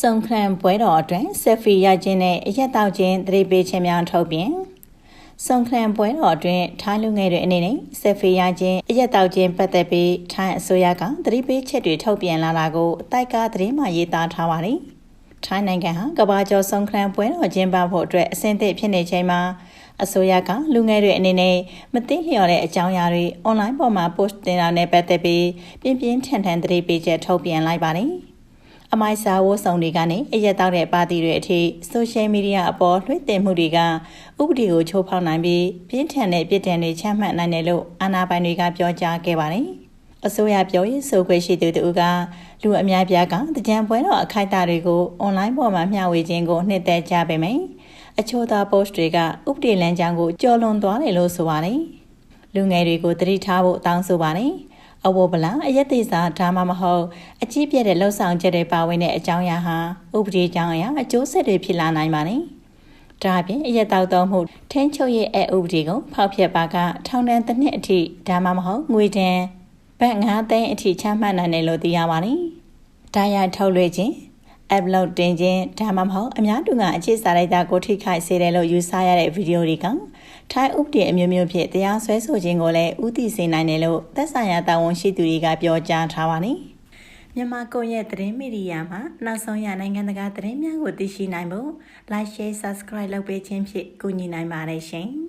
စုံခရံပွဲတော်အတွင်းဆက်ဖီရိုက်ခြင်းနဲ့အရက်တောက်ခြင်းသတိပေးခြင်းများထုတ်ပြန်စုံခရံပွဲတော်အတွင်းထိုင်းလူငယ်တွေအနေနဲ့ဆက်ဖီရိုက်ခြင်းအရက်တောက်ခြင်းပတ်သက်ပြီးထိုင်းအစိုးရကသတိပေးချက်တွေထုတ်ပြန်လာတာကိုအတိုက်ကသတင်းမှရေးသားထားပါတယ်ထိုင်းနိုင်ငံဟာကမ္ဘာကျော်စုံခရံပွဲတော်ကျင်းပဖို့အတွက်အဆင်သင့်ဖြစ်နေချိန်မှာအစိုးရကလူငယ်တွေအနေနဲ့မသိလျော်တဲ့အကြောင်းအရာတွေအွန်လိုင်းပေါ်မှာ post တင်တာနဲ့ပတ်သက်ပြီးပြင်းပြင်းထန်ထန်သတိပေးချက်ထုတ်ပြန်လိုက်ပါတယ်။ အမိုက်စာဝတ်ဆောင်တွေကနေအရက်တောက်တဲ့ပါတီတွေအထိဆိုရှယ်မီဒီယာအပေါ်လွှင့်တင်မှုတွေကဥပဒေကိုချိုးဖောက်နိုင်ပြီးပြင်းထန်တဲ့ပြစ်ဒဏ်တွေချမှတ်နိုင်တယ်လို့အာဏာပိုင်တွေကပြောကြားခဲ့ပါတယ်။အစိုးရပြောရေးဆိုခွင့်ရှိသူတို့ကလူအများပြားကတကြံပွဲတော်အခိုက်အတန့်တွေကိုအွန်လိုင်းပေါ်မှာမျှဝေခြင်းကိုနှစ်သက်ကြပေမယ့်အချို့သော post တွေကဥပဒေလမ်းကြောင်းကိုကျော်လွန်သွားတယ်လို့ဆိုပါတယ်။လူငယ်တွေကိုတတိထားဖို့တောင်းဆိုပါတယ်။ အဝပလာအယက်သေးစာဒါမှမဟုတ်အကြီးပြည့်တဲ့လှုပ်ဆောင်ချက်တွေပါဝင်တဲ့အကြောင်းအရာဟာဥပဒေကြောင်းအရာအကျိုးဆက်တွေဖြစ်လာနိုင်ပါတယ်။ဒါအပြင်အရက်တောက်တော်မှုထင်းချုပ်ရဲ့အဥပဒေကိုဖောက်ဖျက်ပါကထောင်ဒဏ်တစ်နှစ်အထိဒါမှမဟုတ်ငွေဒဏ်ဘတ်9သိန်းအထိချမှတ်နိုင်တယ်လို့သိရပါတယ်။ဒါရထုတ်လွှင့်ခြင်း upload တင်ခြင်းဒါမှမဟုတ်အများသူကအခြေစာလိုက်တာကိုထိခိုက်စေတယ်လို့ယူဆရတဲ့ဗီဒီယိုတွေက ထိုင်းဥပဒေအမျိုးမျိုးဖြင့်တရားစွဲဆိုခြင်းကိုလည်းဥတီစေနိုင်တယ်လို့သက်ဆိုင်ရာတာဝန်ရှိသူတွေကပြောကြားထားပါတယ်။မြန်မာကွန်ရက်သတင်းမီဒီယာမှာနောက်ဆုံးရနိုင်ငံတကာသတင်းများကိုသိရှိနိုင်ဖို့ like share subscribe လုပ်ပေးခြင်းဖြင့်ကူညီနိုင်ပါတယ်ရှင်။